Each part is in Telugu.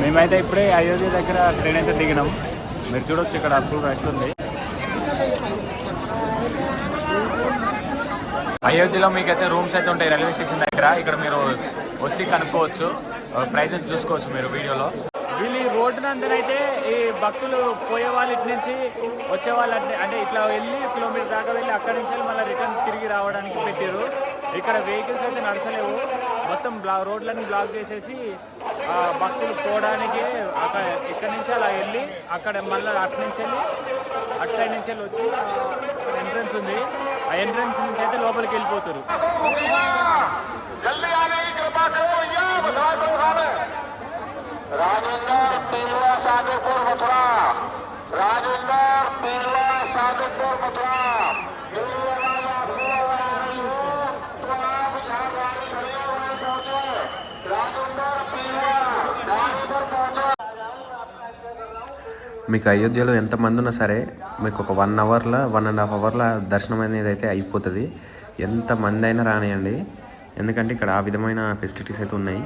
మేమైతే ఇప్పుడే అయోధ్య దగ్గర ట్రైన్ అయితే దిగినాం. మీరు చూడొచ్చు ఇక్కడ అప్పుడు రష్ ఉంది. అయోధ్యలో మీకైతే రూమ్స్ అయితే ఉంటాయి రైల్వే స్టేషన్ దగ్గర. ఇక్కడ మీరు వచ్చి కనుక్కోవచ్చు. ప్రైజెస్ చూసుకోవచ్చు మీరు వీడియోలో. వీళ్ళు ఈ రోడ్డు నందునైతే ఈ భక్తులు పోయే వాళ్ళు ఇటు నుంచి వచ్చే వాళ్ళు అంటే ఇట్లా వెళ్ళి కిలోమీటర్ దాకా వెళ్ళి అక్కడి నుంచి మళ్ళీ రిటర్న్ తిరిగి రావడానికి పెట్టారు ఇక్కడ వెహికల్స్ అయితే నడచలేవు మొత్తం బ్లా రోడ్లన్నీ బ్లాక్ చేసేసి భక్తులు పోవడానికి అక్కడ ఇక్కడి నుంచి అలా వెళ్ళి అక్కడ మళ్ళీ అటు నుంచి వెళ్ళి అటు సైడ్ నుంచి వెళ్ళి వచ్చి ఆ, అక్కడ ఎంట్రన్స్ ఉంది ఆ ఎంట్రన్స్ నుంచి అయితే లోపలికి వెళ్ళిపోతారు जल्दी आने की कृपा करो भैया बधाई को उठावे राजेंद्र पीलवा साधुपुर मथुरा राजेंद्र पीलवा साधुपुर मथुरा మీకు అయోధ్యలో ఎంతమంది ఉన్నా సరే మీకు ఒక వన్ అవర్లో వన్ అండ్ హాఫ్ అవర్లో దర్శనం అనేది అయితే అయిపోతుంది. ఎంతమంది అయినా రానియండి. ఎందుకంటే ఇక్కడ ఆ విధమైన ఫెసిలిటీస్ అయితే ఉన్నాయి.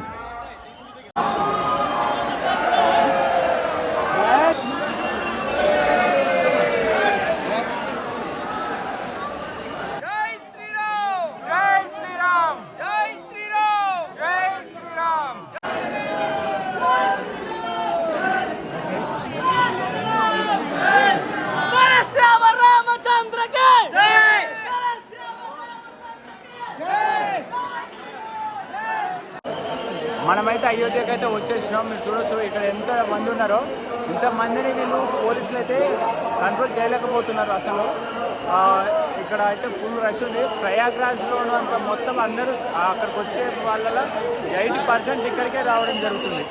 మనమైతే అయోధ్యకి అయితే వచ్చేసినాం. మీరు చూడొచ్చు ఇక్కడ ఎంత మంది ఉన్నారో. ఇంతమందిని వీళ్ళు పోలీసులు అయితే కంట్రోల్ చేయలేకపోతున్నారు అసలు. ఇక్కడ అయితే ఫుల్ రష్ ఉంది. ప్రయాగ్రాజ్లో ఉన్నంత మొత్తం అందరూ అక్కడికి వచ్చే వాళ్ళ ఎయిటీ పర్సెంట్ ఇక్కడికే రావడం జరుగుతుంది.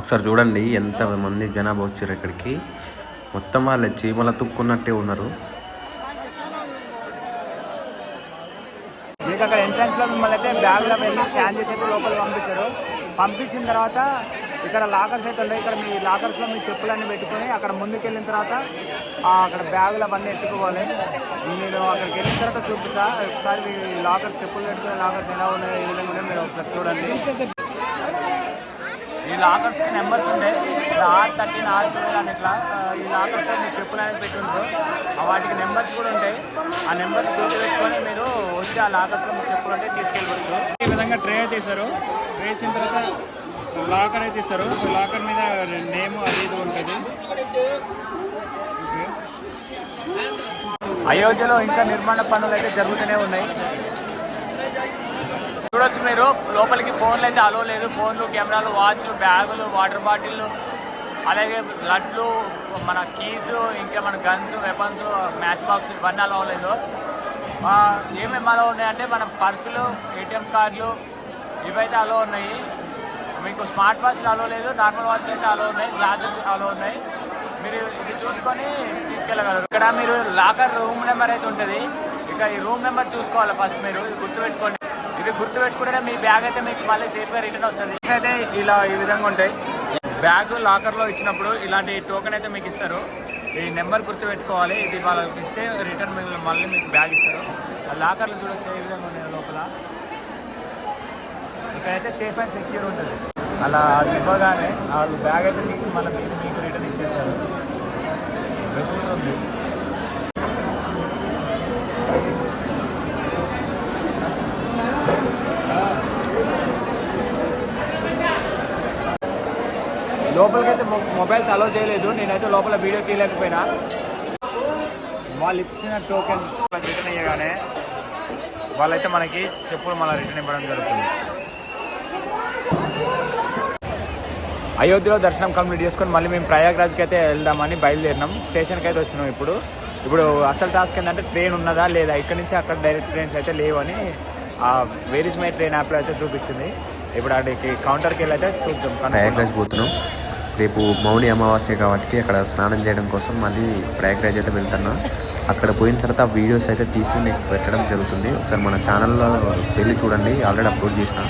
ఒకసారి చూడండి ఎంతమంది జనాభా వచ్చారు ఇక్కడికి. మొత్తం వాళ్ళ చీమల తుక్కున్నట్టే ఉన్నారు మీకు అక్కడ ఎంట్రన్స్లో మిమ్మల్ని అయితే బ్యాగ్లో వెళ్ళి స్కాన్ చేసి అయితే లోపల పంపిస్తారు. పంపించిన తర్వాత ఇక్కడ లాకర్స్ అయితే ఉన్నాయి. ఇక్కడ మీ లాకర్స్లో మీ చెప్పులన్నీ పెట్టుకొని అక్కడ ముందుకు వెళ్ళిన తర్వాత అక్కడ బ్యాగులు అవన్నీ ఎత్తుకోవాలి. నేను అక్కడికి వెళ్ళిన తర్వాత చూపిస్తా ఒకసారి మీ లాకర్ చెప్పులు పెట్టుకునే లాకర్స్ ఎలా ఉన్నాయి ఏ విధంగా మీరు ఒకసారి చూడండి. ఈ లాకర్స్ నెంబర్స్ ఉంటాయి ఆర్ థర్టీన్ ఆర్ ట్వెల్వ్ అని ఇట్లా ఈ లాకర్స్ మీరు చెప్పులు అనేది పెట్టుంటారు వాటికి నెంబర్స్ కూడా ఉంటాయి. ఆ నెంబర్ గుర్తు పెట్టుకొని మీరు వచ్చి ఆ లాకర్స్లో మీరు చెప్పులు అంటే తీసుకెళ్ళవచ్చు ఈ విధంగా ట్రే అయితే ఇస్తారు ట్రే ఇచ్చిన తర్వాత లాకర్ అయితే ఇస్తారు. లాకర్ మీద నేమ్ అది ఇది ఉంటుంది. అయోధ్యలో ఇంకా నిర్మాణ పనులు అయితే జరుగుతూనే ఉన్నాయి. చూడొచ్చు మీరు లోపలికి ఫోన్లు అయితే అలో లేదు. ఫోన్లు కెమెరాలు వాచ్లు బ్యాగులు వాటర్ బాటిల్లు అలాగే లడ్లు మన కీస్ ఇంకా మన గన్స్ వెపన్స్ మ్యాచ్ బాక్స్ ఇవన్నీ అలో లేదు. ఆ, ఏమేమి అలో ఉన్నాయంటే మన పర్సులు ఏటీఎం కార్డులు ఇవైతే అలో ఉన్నాయి. మీకు స్మార్ట్ వాచ్లు అలో లేదు నార్మల్ వాచ్ అయితే అలో ఉన్నాయి గ్లాసెస్ అలో ఉన్నాయి. మీరు ఇది చూసుకొని తీసుకెళ్ళగలరు. ఇక్కడ మీరు లాకర్ రూమ్ నెంబర్ అయితే ఉంటుంది. ఇక ఈ రూమ్ నెంబర్ చూసుకోవాలి ఫస్ట్ మీరు ఇది గుర్తుపెట్టుకోండి. ఇది గుర్తుపెట్టుకుంటే మీ బ్యాగ్ అయితే మీకు మళ్ళీ సేఫ్గా రిటర్న్ వస్తుంది. అయితే ఇలా ఈ విధంగా ఉంటాయి. బ్యాగ్ లాకర్లో ఇచ్చినప్పుడు ఇలాంటి టోకెన్ అయితే మీకు ఇస్తారు. ఈ నెంబర్ గుర్తుపెట్టుకోవాలి. ఇది వాళ్ళకి ఇస్తే రిటర్న్ మిగిలిన మళ్ళీ మీకు బ్యాగ్ ఇస్తారు. ఆ లాకర్లు చూడొచ్చు ఏ విధంగా ఉన్నాయి లోపల? ఇక్కడైతే సేఫ్ అండ్ సెక్యూర్ ఉంటుంది. అలా అది ఇవ్వగానే వాళ్ళు బ్యాగ్ అయితే తీసి మళ్ళీ మీకు మీకు రిటర్న్ ఇచ్చేస్తారు. వెతుకుతుంది లోపలికైతే మొబైల్స్ అలో చేయలేదు. నేనైతే లోపల వీడియో తీయలేకపోయినా. వాళ్ళు ఇచ్చిన టోకెన్ రిటర్న్ అయ్యగానే వాళ్ళైతే మనకి చెప్పులు మళ్ళీ రిటర్న్ ఇవ్వడం జరుగుతుంది. అయోధ్యలో దర్శనం కంప్లీట్ చేసుకొని మళ్ళీ మేము ప్రయాగ్రాజ్కి అయితే వెళ్దామని బయలుదేరినాం. స్టేషన్కి అయితే వచ్చినాం ఇప్పుడు. ఇప్పుడు అసలు టాస్క్ ఏంటంటే ట్రైన్ ఉన్నదా లేదా? ఇక్కడ నుంచి అక్కడ డైరెక్ట్ ట్రైన్స్ అయితే లేవని ఆ వేరిజ్ మై ట్రైన్ యాప్లో అయితే చూపించింది. ఇప్పుడు అక్కడికి కౌంటర్కి వెళ్ళి అయితే చూద్దాం. ప్రయాగ్రాజ్ పోతున్నాం. రేపు మౌని అమావాస్య కాబట్టి అక్కడ స్నానం చేయడం కోసం మళ్ళీ ప్రయాగ్రాజ్ అయితే వెళ్తున్నా. అక్కడ పోయిన తర్వాత వీడియోస్ అయితే తీసి మీకు పెట్టడం జరుగుతుంది. ఒకసారి మన ఛానల్లో వెళ్ళి చూడండి. ఆల్రెడీ అప్లోడ్ చేసిన.